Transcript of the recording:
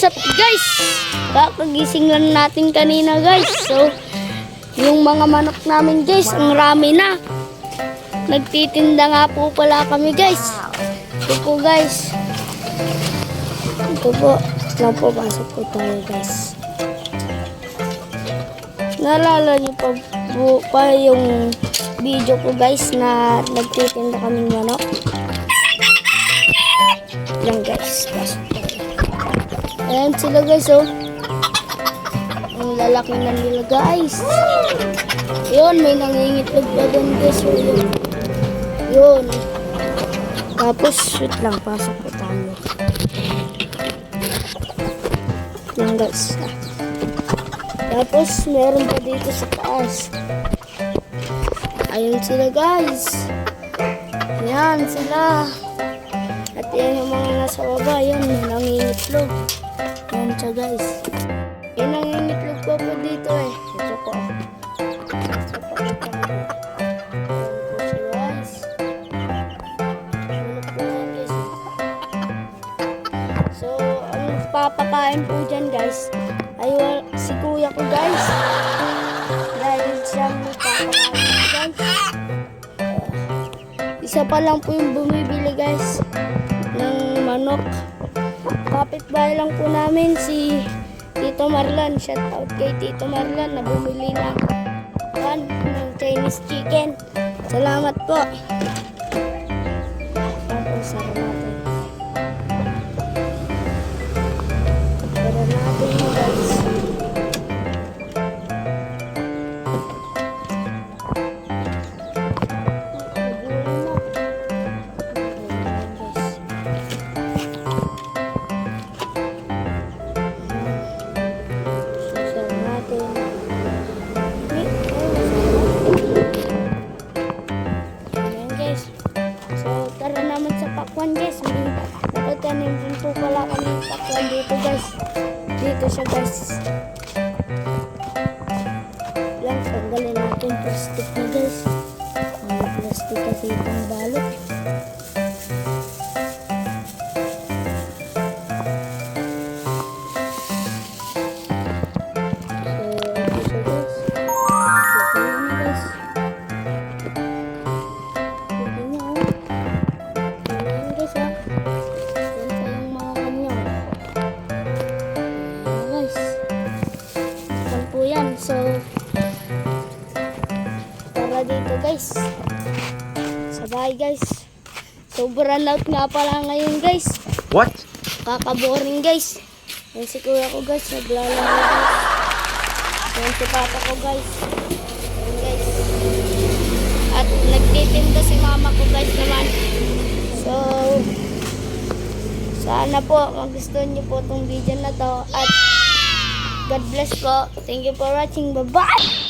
What's up guys? Kakagising lang natin kanina guys. So, yung mga manok namin guys, ang rami na. Nagtitinda nga po pala kami guys. Ito po guys. Ito po. Lang po, tayo guys. Naalala niyo pa po pa yung video ko guys na nagtitinda kaming manok? Sila guys, oh. Ang lalaki na nila guys. Yun, may nangingitlog pa doon guys. Oh, yun. Yun. Tapos, shoot lang, pasok po tayo. Yan guys. Tapos, meron pa dito sa taas. Ayun sila guys. Yan sila. At yan yung mga nasa baba. Yan, nangingitlog. Yan siya guys. Yan nangingitlog pa po dito eh. Ito po. Ito ang papakain po dyan guys ay wal- si kuya ko guys. Dahil siya ang papakain. Isa pa lang po yung bumibili guys ng manok. Kapitbahay lang po namin si Tito Marlon. Shout out kay Tito Marlon na bumili ng, ng Chinese chicken. Salamat po. Guys. So tara naman sa pakwan guys. May nakatanim din po pala kami pakwan dito guys. Dito siya guys. Lang, tanggalin natin plastic na guys. May plastic kasi itong balot. So, tara dito guys. Sabay guys. Sobrang loud nga pala ngayon guys. What? Kaka-boring guys. Yan si kuya ko guys, naglalaro guys. Yan si papa ko guys. Yan guys. At nagtitinda si mama ko guys naman. So, sana po magustuhan niyo po itong video na to. At God bless po. Thank you for watching. Bye-bye!